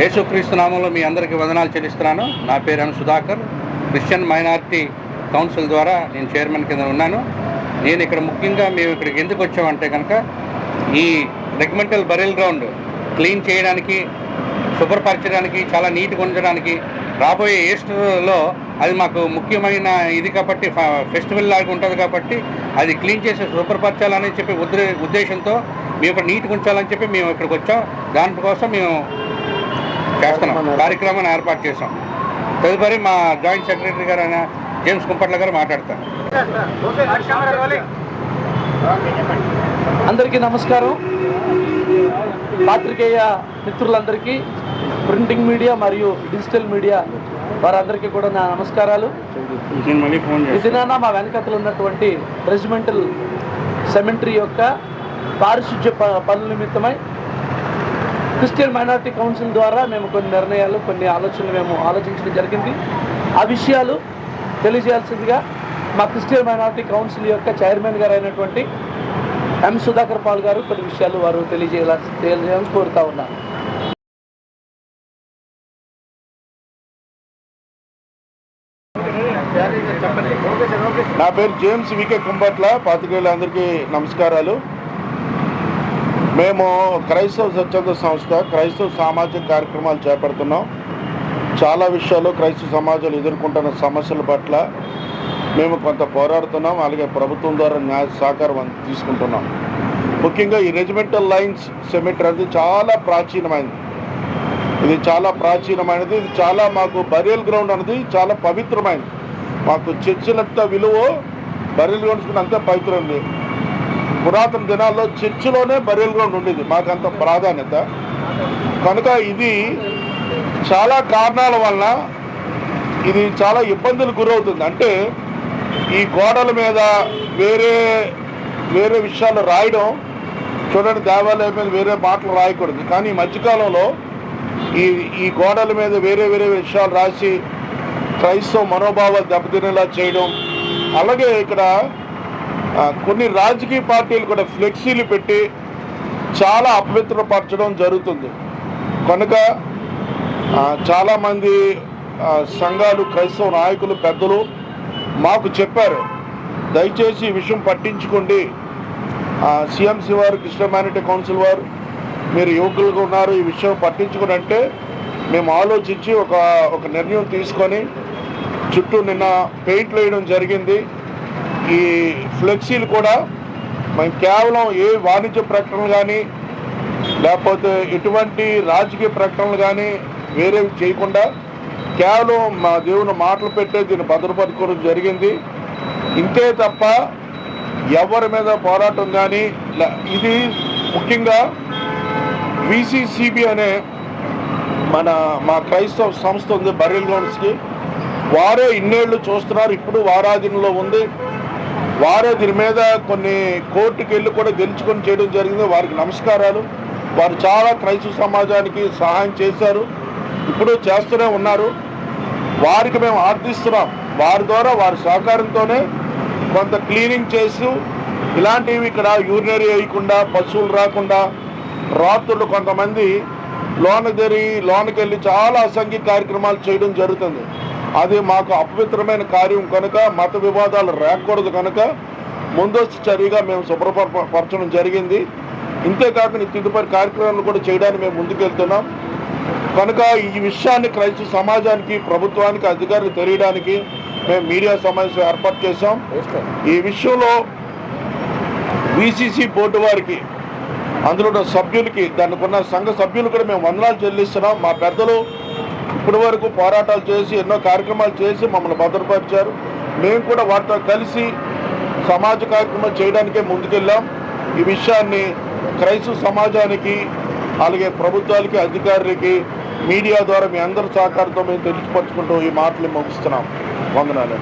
యేసుక్రీస్తు నామంలో మీ అందరికీ వందనాలు చెల్లిస్తున్నాను. నా పేరు M Sudhakar. Christian minority council ద్వారా నేను చైర్మన్ కింద ఉన్నాను. నేను ఇక్కడ ముఖ్యంగా మేము ఇక్కడికి ఎందుకు వచ్చామంటే కనుక ఈ రెగ్మెంటల్ బరెల్ గ్రౌండ్ క్లీన్ చేయడానికి శుభ్రపరచడానికి చాలా నీట్గా ఉంచడానికి రాబోయే ఈస్టర్లో అది మాకు ముఖ్యమైన ఇది కాబట్టి ఫెస్టివల్ లాగా ఉంటుంది కాబట్టి అది క్లీన్ చేసి శుభ్రపరచాలని చెప్పి ఉద్దే ఉద్దేశంతో మేము ఇక్కడ నీట్గా ఉంచాలని చెప్పి మేము ఇక్కడికి వచ్చాం. దానికోసం మేము చేస్తున్నాం. కార్యక్రమాన్ని ఏర్పాటు చేసాం తదుపరి మా జాయింట్ సెక్రటరీ గారు అయిన జేమ్స్ కుంపట్ల గారు మాట్లాడతారు. అందరికీ నమస్కారం. పాత్రికేయ మిత్రులందరికీ ప్రింటింగ్ మీడియా మరియు డిజిటల్ మీడియా వారందరికీ కూడా నా నమస్కారాలు. ఇదినా మా వెనకతలు ఉన్నటువంటి రెజిమెంటల్ సెమెంటరీ యొక్క పారిశుధ్య ప- పనుల నిమిత్తమై క్రిస్టియన్ మైనారిటీ కౌన్సిల్ ద్వారా మేము కొన్ని నిర్ణయాలు కొన్ని ఆలోచనలు మేము ఆలోచించడం జరిగింది. ఆ విషయాలు తెలియజేయాల్సిందిగా మా క్రిస్టియన్ మైనార్టీ కౌన్సిల్ యొక్క చైర్మన్ గారు అయినటువంటి ఎం సుధాకర్ పాల్ గారు కొన్ని విషయాలు వారు తెలియజేయాల తెలియజేయాలని కోరుతా ఉన్నారు నా పేరు జేమ్స్ వికే కుంబట్ల పాతికేయులందరికీ నమస్కారాలు. మేము క్రైస్తవ స్వచ్ఛంద సంస్థ క్రైస్తవ సామాజిక కార్యక్రమాలు చేపడుతున్నాం. చాలా విషయాలు క్రైస్తవ సమాజాలు ఎదుర్కొంటున్న సమస్యల పట్ల మేము కొంత పోరాడుతున్నాం. అలాగే ప్రభుత్వం ద్వారా న్యాయ సహకారం తీసుకుంటున్నాం. ముఖ్యంగా ఈ రెజిమెంటల్ లైన్స్ సెమిటర్ అనేది చాలా ప్రాచీనమైనది. ఇది చాలా ప్రాచీనమైనది. ఇది చాలా మాకు బరియల్ గ్రౌండ్ అనేది చాలా పవిత్రమైనది. మాకు చర్చిలంత విలువ బరియల్ గ్రౌండ్స్ కూడా అంతే పురాతన దినాల్లో చర్చిలోనే బరియల్ గ్రౌండ్ ఉండేది. మాకు అంత ప్రాధాన్యత. కనుక ఇది చాలా కారణాల వలన ఇది చాలా ఇబ్బందులు గురవుతుంది. అంటే ఈ గోడల మీద వేరే వేరే విషయాలు రాయడం చూడండి దేవాలయం మీద వేరే మాటలు రాయకూడదు. కానీ మధ్యకాలంలో ఈ ఈ గోడల మీద వేరే వేరే విషయాలు రాసి క్రైస్తవ మనోభావాలు దెబ్బతినేలా చేయడం. అలాగే ఇక్కడ కొన్ని రాజకీయ పార్టీలు కూడా ఫ్లెక్సీలు పెట్టి చాలా అపవిత్రపరచడం జరుగుతుంది. కనుక చాలామంది సంఘాలు క్రైస్తవ నాయకులు పెద్దలు మాకు చెప్పారు. దయచేసి ఈ విషయం పట్టించుకోండి. సిఎంసి వారు కృష్ణ హ్యుమానిటీ కౌన్సిల్ వారు మీరు యువకులుగా ఉన్నారు ఈ విషయం పట్టించుకుని అంటే మేము ఆలోచించి ఒక ఒక నిర్ణయం తీసుకొని చుట్టూ నిన్న పెయింట్లు వేయడం జరిగింది. ఈ ఫ్లెక్సీలు కూడా మేము కేవలం ఏ వాణిజ్య ప్రకటనలు కానీ లేకపోతే ఎటువంటి రాజకీయ ప్రకటనలు కానీ వేరేవి చేయకుండా కేవలం మా దేవుని మాటలు పెట్టే దీన్ని భద్రపరచుకోవడం జరిగింది. ఇంతే తప్ప ఎవరి మీద పోరాటం కానీ ఇది ముఖ్యంగా విసిసిబి అనే మన మా క్రైస్తవ సంస్థ ఉంది బర్రెల్ గ్రౌండ్స్కి. వారే ఇన్నేళ్ళు చూస్తున్నారు ఇప్పుడు వారాధీనంలో ఉంది. వారే దీని మీద కొన్ని కోర్టుకి వెళ్ళి కూడా గెలుచుకొని చేయడం జరిగింది. వారికి నమస్కారాలు. వారు చాలా క్రైస్తవ సమాజానికి సహాయం చేశారు. ఇప్పుడు చేస్తూనే ఉన్నారు. వారికి మేము ఆర్థిస్తున్నాం. వారి ద్వారా వారి సహకారంతోనే కొంత క్లీనింగ్ చేస్తూ ఇలాంటివి ఇక్కడ యూరినరీ వేయకుండా పశువులు రాకుండా రాత్రులు కొంతమంది లోన తెరి లోనకెళ్ళి చాలా అసంఖ్య కార్యక్రమాలు చేయడం జరుగుతుంది. అది మాకు అపవిత్రమైన కార్యం కనుక మత వివాదాలు రాకూడదు కనుక ముందస్తు చర్యగా మేము శుభ్రపరచడం జరిగింది. ఇంతేకాకుండా తిదుపరి కార్యక్రమాలు కూడా చేయడానికి మేము ముందుకెళ్తున్నాం. కనుక ఈ విషయాన్ని క్రైస్తవ సమాజానికి ప్రభుత్వానికి అధికారులు తెలియడానికి మేము మీడియా సమావేశం ఏర్పాటు చేశాం. ఈ విషయంలో బీసీసీ బోర్డు వారికి అందులో ఉన్న సభ్యులకి దానికి ఉన్న సంఘ సభ్యులు కూడా మేము వందనాలు చెల్లిస్తున్నాం. మా పెద్దలు ఇప్పటి వరకు పోరాటాలు చేసి ఎన్నో కార్యక్రమాలు చేసి మమ్మల్ని భద్రపరిచారు. మేము కూడా వారితో కలిసి సమాజ కార్యక్రమం చేయడానికే ముందుకెళ్ళాం. ఈ విషయాన్ని క్రైస్తవ సమాజానికి అలాగే ప్రభుత్వాలకి అధికారులకి మీడియా ద్వారా మీ అందరి సహకారంతో మేము తెలిసిపరచుకుంటూ ఈ మాటలు ముగిస్తున్నాం. వందనాలు.